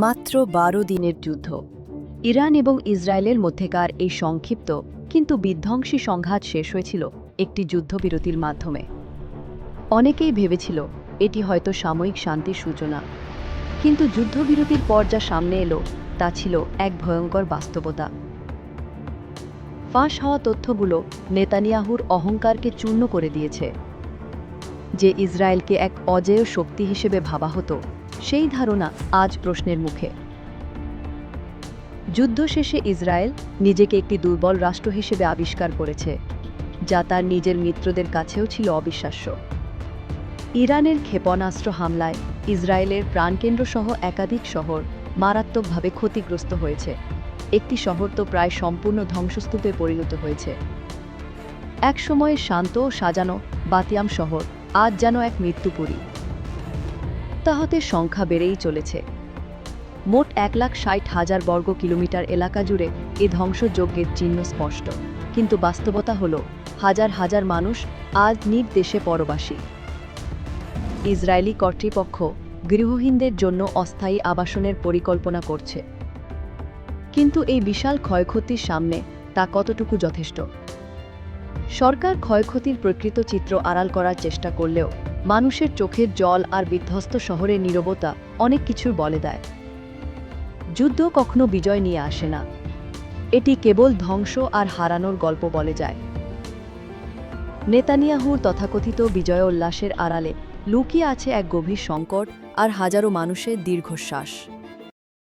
মাত্র বারো দিনের যুদ্ধ। ইরান এবং ইসরায়েলের মধ্যেকার এই সংক্ষিপ্ত কিন্তু বিধ্বংসী সংঘাত শেষ হয়েছিল একটি যুদ্ধবিরতির মাধ্যমে। অনেকেই ভেবেছিল, এটি হয়তো সাময়িক শান্তির সূচনা। কিন্তু যুদ্ধবিরতির পর যা সামনে এলো, তা ছিল এক ভয়ঙ্কর বাস্তবতা। ফাঁস হওয়া তথ্যগুলো নেতানিয়াহুর অহংকারকে চূর্ণ করে দিয়েছে। যে ইসরায়েলকে এক অজেয় শক্তি হিসেবে ভাবা হতো সেই ধারণা আজ প্রশ্নের মুখে। যুদ্ধ শেষে ইসরায়েল নিজেকে একটি দুর্বল রাষ্ট্র হিসেবে আবিষ্কার করেছে, যা তার নিজের মিত্রদের কাছেও ছিল অবিশ্বাস্য। ইরানের ক্ষেপণাস্ত্র হামলায় ইসরায়েলের প্রাণকেন্দ্র সহ একাধিক শহর মারাত্মকভাবে ক্ষতিগ্রস্ত হয়েছে। একটি শহর তো প্রায় সম্পূর্ণ ধ্বংসস্তূপে পরিণত হয়েছে। একসময়ে শান্ত ও সাজানো বাতিয়াম শহর আজ যেন এক মৃত্যুপুরী। তাহতের সংখ্যা বেড়েই চলেছে। মোট এক লাখ ষাট হাজার বর্গ কিলোমিটার এলাকা জুড়ে এ ধ্বংসযজ্ঞের চিহ্ন স্পষ্ট। কিন্তু বাস্তবতা হল, হাজার হাজার মানুষ আজ নিজ দেশে পরবাসী। ইসরায়েলি কর্তৃপক্ষ গৃহহীনদের জন্য অস্থায়ী আবাসনের পরিকল্পনা করছে। কিন্তু এই বিশাল ক্ষয়ক্ষতির সামনে তা কতটুকু যথেষ্ট? সরকার ক্ষয়ক্ষতির প্রকৃত চিত্র আড়াল করার চেষ্টা করলেও মানুষের চোখের জল আর বিধ্বস্ত শহরের নীরবতা অনেক কিছুর বলে দেয়। যুদ্ধ কখনো বিজয় নিয়ে আসে না। এটি কেবল ধ্বংস আর হারানোর গল্প বলে যায়। নেতানিয়াহুর তথাকথিত বিজয় উল্লাসের আড়ালে লুকিয়ে আছে এক গভীর সংকট আর হাজারো মানুষের দীর্ঘশ্বাস।